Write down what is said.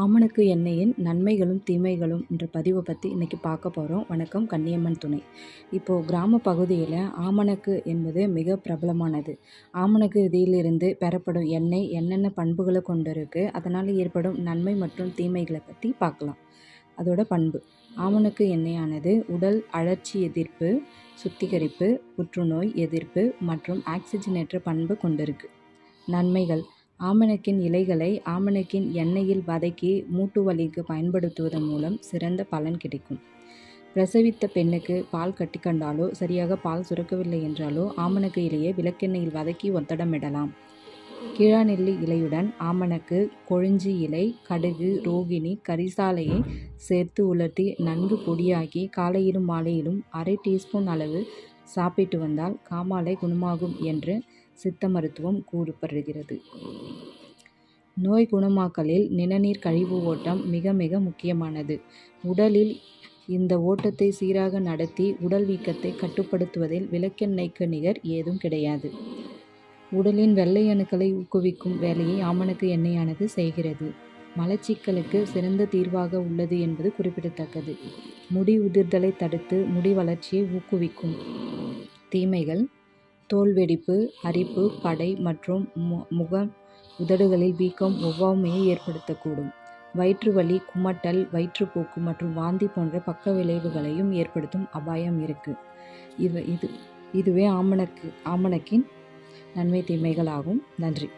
ஆமணக்கு எண்ணெயின் நன்மைகளும் தீமைகளும் என்ற பதிவை பற்றி இன்றைக்கி பார்க்க போகிறோம் வணக்கம் கன்னியம்மன் துணை. இப்போது கிராம பகுதியில் ஆமணக்கு என்பது மிக பிரபலமானது. ஆமணக்கு விதியிலிருந்து பெறப்படும் எண்ணெய் என்னென்ன பண்புகளை கொண்டிருக்கு அதனால் ஏற்படும் நன்மை மற்றும் தீமைகளை பற்றி பார்க்கலாம். அதோட பண்பு. ஆமணக்கு எண்ணெயானது உடல் அழற்சி எதிர்ப்பு சுத்திகரிப்பு புற்றுநோய் எதிர்ப்பு மற்றும் ஆக்சிஜனேற்ற பண்பு கொண்டிருக்கு. நன்மைகள். ஆமணக்கின் இலைகளை ஆமணக்கின் எண்ணெயில் வதக்கி மூட்டு வலிக்கு பயன்படுத்துவதன் மூலம் சிறந்த பலன் கிடைக்கும். பிரசவித்த பெண்ணுக்கு பால் கட்டிக்கண்டாலோ சரியாக பால் சுரக்கவில்லை என்றாலோ ஆமணக்கு இலையை விளக்கெண்ணெயில் வதக்கி ஒத்தடமிடலாம். கீழாநெல்லி இலையுடன் ஆமணக்கு கொழிஞ்சி இலை கடுகு ரோகிணி கரிசாலையை சேர்த்து உலர்த்தி நன்கு பொடியாக்கி காலையிலும் மாலையிலும் அரை டீஸ்பூன் அளவு சாப்பிட்டு வந்தால் காமாலை குணமாகும் என்று சித்த மருத்துவம் கூறப்படுகிறது. நோய் குணமாக்கலில் நிணநீர் கழிவு ஓட்டம் மிக மிக முக்கியமானது. உடலில் இந்த ஓட்டத்தை சீராக நடத்தி உடல் வீக்கத்தை கட்டுப்படுத்துவதில் விளக்கெண்ணெய்க்கு நிகர் ஏதும் கிடையாது. உடலின் வெள்ளை அணுக்களை ஊக்குவிக்கும் வேலையை ஆமணக்கு எண்ணெயானது செய்கிறது. மலச்சிக்கலுக்கு சிறந்த தீர்வாக உள்ளது என்பது குறிப்பிடத்தக்கது. முடி உதிர்தலை தடுத்து முடி வளர்ச்சியை ஊக்குவிக்கும். தீமைகள் தோல்வெடிப்பு அரிப்பு படை மற்றும் மு உதடுகளில் வீக்கம் ஒவ்வாமையை ஏற்படுத்தக்கூடும். வயிற்று வலி குமட்டல் வயிற்றுப்போக்கு மற்றும் வாந்தி போன்ற பக்க விளைவுகளையும் ஏற்படுத்தும் அபாயம் இருக்குது இது இது இதுவே ஆமணக்கு ஆமணக்கின் நன்மை தீமைகளாகும். நன்றி.